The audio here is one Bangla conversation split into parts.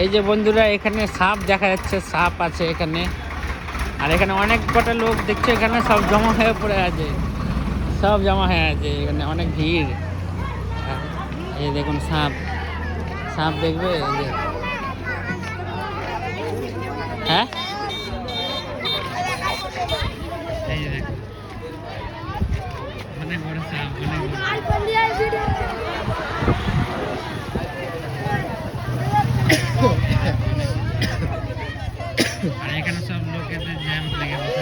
এই যে বন্ধুরা, এখানে সাপ দেখা যাচ্ছে, সাপ আছে এখানে। আর এখানে অনেক কটা লোক দেখছে, এখানে সব জমা হয়ে পড়ে আছে। সব জমা হয়ে আছে, এখানে অনেক ভিড়। এই দেখুন সাপ। সাপ দেখবে হ্যাঁ এই যে দেখুন অনেক বড় সাপ অনেক বড় আর এখানে সব লোকেদের জ্যাম লেগে বসে আছে অনেক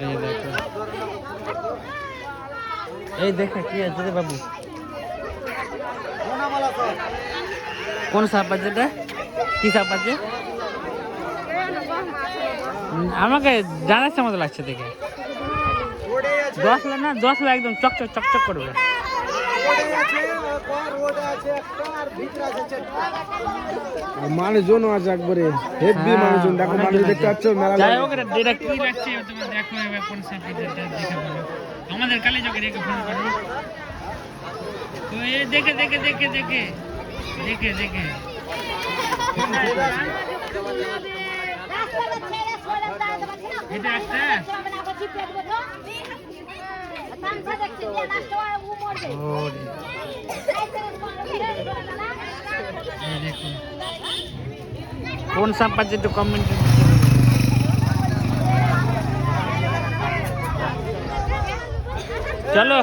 এই এই দেখে কি আছে রে বাবু? কোন সাপ আছে এটা? কি সাপ আছে? আমাকে জানাচ্ছে মতো লাগছে দেখে। দশলা না দশলা একদম চকচক চকচক করবে। মানুষজন আছে একবারে। হেভি হ্যাঁ, মানুষজন। দেখো অনেক মানুষ জন দেখতে আছে। পাচ্ছ মেলা যাই লাগে। হোক এটা এটা কি লাগছে তোমরা দেখো এবার কোন সাপ এটা দেখে বলো আমাদের কালী চোখে রেখে ফোন করো। তো এই দেখে দেখে দেখে দেখে দেখে দেখে। এটা একটা? ওরে এই দেখুন কোন সাপ আছে একটু কমেন্ট চলো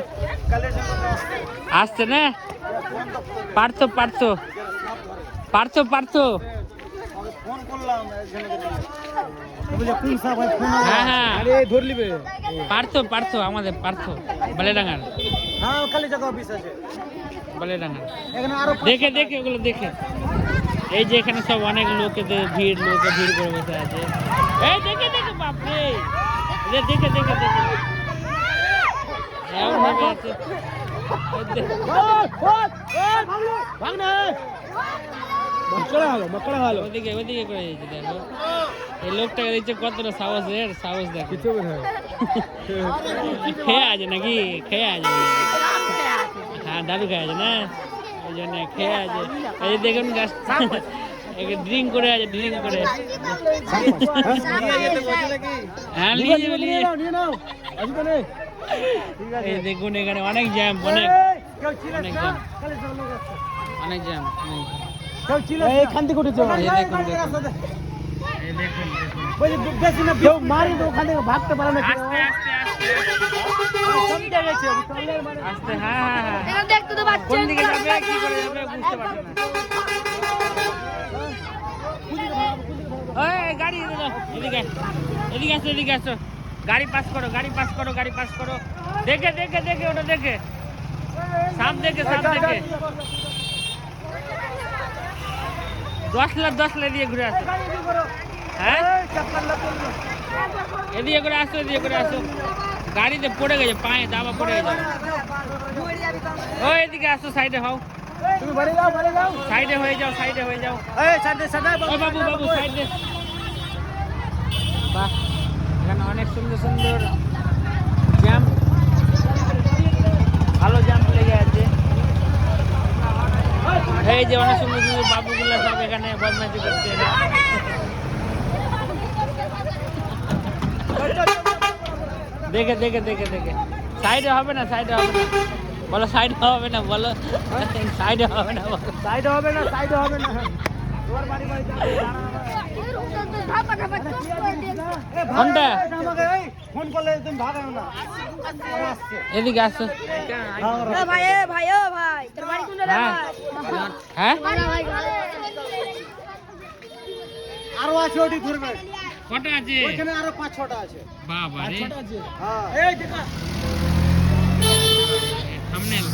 আসছে না পারতো পারতো পারতো পারতো হ্যাঁ হ্যাঁ। আরে ধরলিবে পারতো পারতো আমাদের পারতো বালেডাঙ্গার। হ্যাঁ কালী জায়গা অফিস আছে। বালেডাঙ্গার। এখানে আরও দেখে দেখে ওগুলো দেখে। এই যে এখানে সব অনেক লোকেদের ভিড় লোকে ভিড় করে বসে আছে। এই দেখে দেখে বাপরে। এই যে দেখে দেখে দেখে। এমন ভাবে আছে। এই দে- ভাগ। না। মকড়া হলো মকড়া হলো ওদিকে ওদিকে করে যাচ্ছে দেখো। এই লোকটাকে দেখছে কতটা সাহস এর সাহস দেখো হয় খেয়ে আছে নাকি খেয়ে আছে হ্যাঁ দাদু খেয়ে আছে না ওই জন্য খেয়ে আছে এই যে দেখুন গাছ একে ড্রিঙ্ক করে আছে ড্রিঙ্ক করে হ্যাঁ নিয়ে যাবে নিয়ে নাও এই দেখুন এখানে অনেক জ্যাম অনেক অনেক জ্যাম অনেক জ্যাম এইখান থেকে উঠেছে কেউ মারি তো ওখান থেকে ভাগতে পারে না আস্তে আস্তে মানে। আস্তে হ্যাঁ হ্যাঁ হ্যাঁ। দেখতে তো কোন দিকে যাবে কি করে যাবে বুঝতে পারছি না। ওই গাড়ি এদিকে দাও, এদিকে এদিকে আসো এদিকে আসো। গাড়ি পাস করো গাড়ি পাস করো গাড়ি পাস করো। দেখে দেখে দেখে ওটা দেখে। সাপ দেখে সাপ দেখে। দশ লাখ দশ লাখ দিয়ে ঘুরে আসো। হ্যাঁ? এদিকে করে আসো এদিকে করে আসো। গাড়িতে পড়ে গেছে পায়ে দাবা পড়ে গেছে। ও এদিকে আসো সাইডে হও। তুমি বাড়ি যাও বাড়ি যাও। সাইডে হয়ে যাও সাইডে হয়ে যাও। এই সাইডে বাবু বাবু সাইডে বাহ এখানে অনেক সুন্দর সুন্দর জ্যাম ভালো জ্যাম লেগে আছে। এই যে অনেক সুন্দর সুন্দর বাবুগুলো সব এখানে বদমাইশি করছে। দেখে দেখে দেখে দেখে। সাইডে হবে না সাইডে হবে না। বলো সাইডে হবে না বলো। সাইডে হবে না বলো। সাইডে হবে না সাইডে হবে না। এদিকে আসো। ভাই এ ভাই ও ভাই তোর বাড়ি কোন হ্যাঁ। হ্যাঁ? আরও আছে ওটি ধরবে। কটা আছে? ওখানে আরও পাঁচ ছটা আছে। বাবা রে হ্যাঁ। এই দেখা। থামনেল